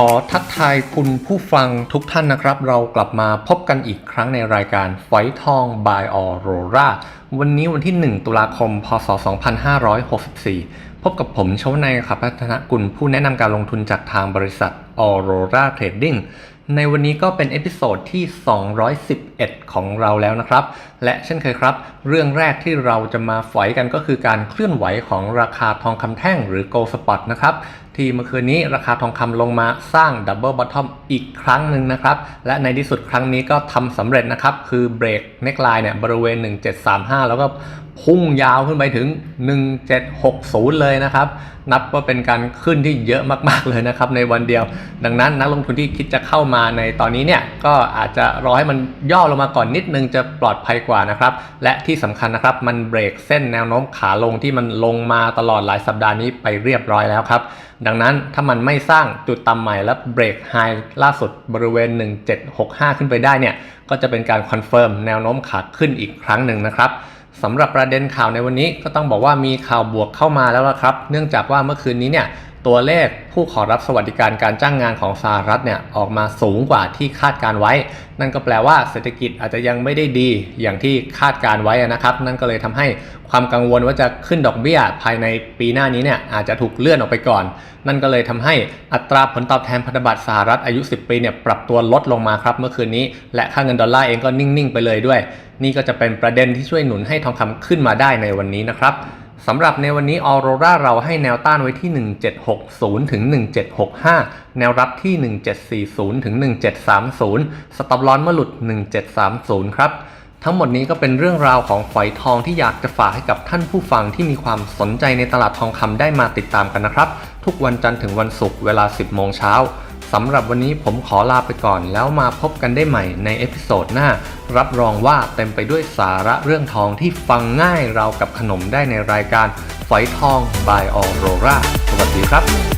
ขอทักทายคุณผู้ฟังทุกท่านนะครับ เรากลับมาพบกันอีกครั้งในรายการไฟทอง by Aurora วันนี้วันที่ 1 ตุลาคม พศ 2564 พบกับผมชวนายครับพัฒนกุลผู้แนะนำการลงทุนจากทางบริษัท Aurora Trading ในวันนี้ก็เป็นเอพิโซดที่ 211ของเราแล้วนะครับ และเช่นเคยครับ เรื่องแรกที่เราจะมาฝอยกันก็คือการเคลื่อนไหวของราคาทองคำแท่งหรือ Gold Spot นะครับที่เมื่อคืนนี้ราคาทองคำลงมาสร้างดับเบิลบอททอมอีกครั้งหนึ่งนะครับ และในที่สุดครั้งนี้ก็ทำสำเร็จนะครับ คือเบรกเน็กไลน์เนี่ยบริเวณ 1735 แล้วก็พุ่งยาวขึ้นไปถึง 1760 เลยนะครับ นับว่าเป็นการขึ้นที่เยอะมาก ๆ เลยนะครับ ในวันเดียว ดังนั้นนักลงทุนที่คิดจะเข้ามาในตอนนี้เนี่ย ก็อาจจะรอให้มันย่อลงมาก่อนนิดนึงจะปลอดภัยกว่านะครับ และที่สำคัญนะครับ มันเบรกเส้นแนวโน้มขาลงที่มันลงมาตลอดหลายสัปดาห์นี้ไปเรียบร้อยแล้วครับ ดังนั้นถ้ามันไม่สร้างจุดต่ำใหม่และเบรกไฮล่าสุดบริเวณ 1765 ขึ้นไปได้เนี่ย ก็จะเป็นการคอนเฟิร์มแนวโน้มขาขึ้นอีกครั้งหนึ่งนะครับสำหรับประเด็นข่าวในวันนี้ก็ต้องบอกว่ามีข่าวบวกเข้ามาแล้วละครับ เนื่องจากว่าเมื่อคืนนี้เนี่ย ตัวเลขผู้ขอรับสวัสดิการการจ้างงานของสหรัฐเนี่ยออกมาสูงกว่าที่คาดการไว้ นั่นก็แปลว่าเศรษฐกิจอาจจะยังไม่ได้ดีอย่างที่คาดการไว้นะครับ นั่นก็เลยทำให้ความกังวลว่าจะขึ้นดอกเบี้ยภายในปีหน้านี้เนี่ยอาจจะถูกเลื่อนออกไปก่อน นั่นก็เลยทำให้อัตราผลตอบแทนพันธบัตรสหรัฐอายุ 10 ปีเนี่ยปรับตัวลดลงมาครับเมื่อคืนนี้ และค่าเงินดอลลาร์เองก็นิ่งๆ ไปเลยด้วย นี่ก็จะเป็นประเด็นที่ช่วยหนุนให้ทองคำขึ้นมาได้ในวันนี้นะครับ สำหรับในวันนี้ออโรราเราให้แนวต้านไว้ที่ 1760 ถึง 1765 แนวรับที่ 1740 ถึง 1730 สต็อปลอนเมื่อหลุด 1730 ครับ ทั้งหมดนี้ก็เป็นเรื่องราวของฝอยทองที่อยากจะฝากให้กับท่านผู้ฟังที่มีความสนใจในตลาดทองคำได้มาติดตามกันนะครับ ทุกวันจันทร์ถึงวันศุกร์เวลา 10 โมงเช้า สำหรับวันนี้ผมขอลาไปก่อน แล้วมาพบกันได้ใหม่ในเอพิโซดหน้า รับรองว่าเต็มไปด้วยสาระเรื่องทองที่ฟังง่ายราวกับขนมได้ในรายการฝอยทอง by Aurora สวัสดีครับ